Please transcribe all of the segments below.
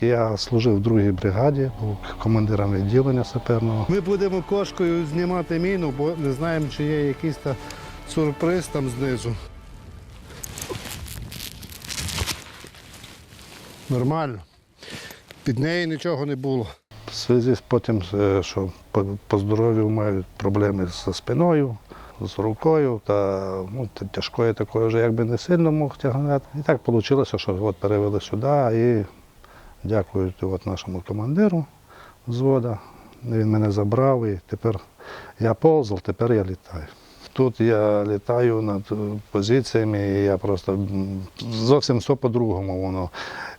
Я служив в другій бригаді, був командиром відділення саперного. Ми будемо кошкою знімати міну, бо не знаємо, чи є якийсь та сюрприз там знизу. Нормально. Під нею нічого не було. В зв'язку з потім, е, що по, здоров'ю мають проблеми зі спиною, з рукою, та ну, тяжкою такою вже якби не сильно мог тягнати. І так вийшло, що от перевели сюди і дякую от нашому командиру взвода. Він мене забрав і тепер я повзав, тепер я літаю. Тут я літаю над позиціями, і я просто зовсім все по-другому воно.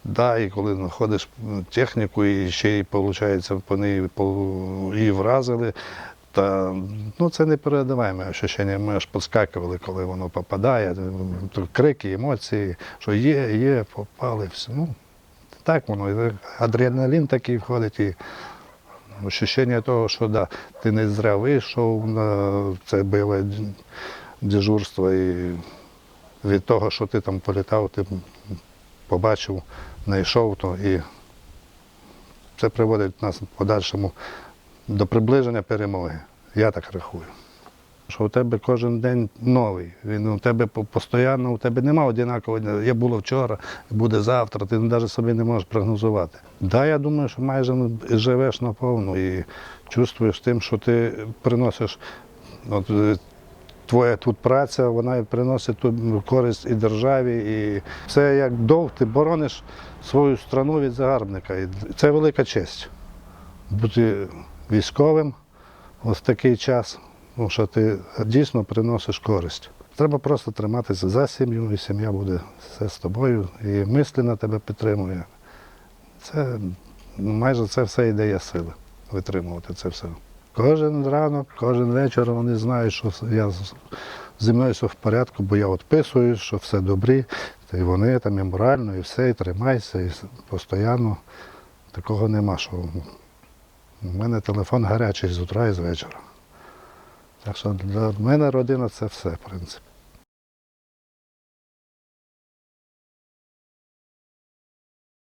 Да, і коли знаходиш техніку, і ще й виходить, по неї її вразили. Та ну це не передаваємо ощущення. Ми аж підскакували, коли воно попадає. Крики, емоції, що є, є, попали. Все. Ну, так воно. Адреналін такий входить. І ощущення того, що да, ти не зря вийшов на це бойове дежурство. І від того, що ти там політав, ти побачив, знайшов то і це приводить нас в подальшому до приближення перемоги. Я так рахую. Що у тебе кожен день новий. Він у тебе постійно, у тебе немає однакового. Я було вчора, буде завтра, ти навіть собі не можеш прогнозувати. Да, я думаю, що майже ну, живеш наповну і чувствуєш тим, що ти приносиш. От, е, твоя тут праця, вона приносить тут користь і державі, і це як довг, ти борониш свою страну від загарбника. І це велика честь бути військовим ось такий час, тому що ти дійсно приносиш користь. Треба просто триматися за сім'ю, і сім'я буде все з тобою, і мислі на тебе підтримує. Це ну, майже це все і дає сили витримувати це все. Кожен ранок, кожен вечір вони знають, що я зі мною все в порядку, бо я відписую, що все добрі, та й вони там і морально, і все, і тримайся, і постійно такого нема, що у мене телефон гарячий з утра і з вечора. Так що для мене родина це все, в принципі.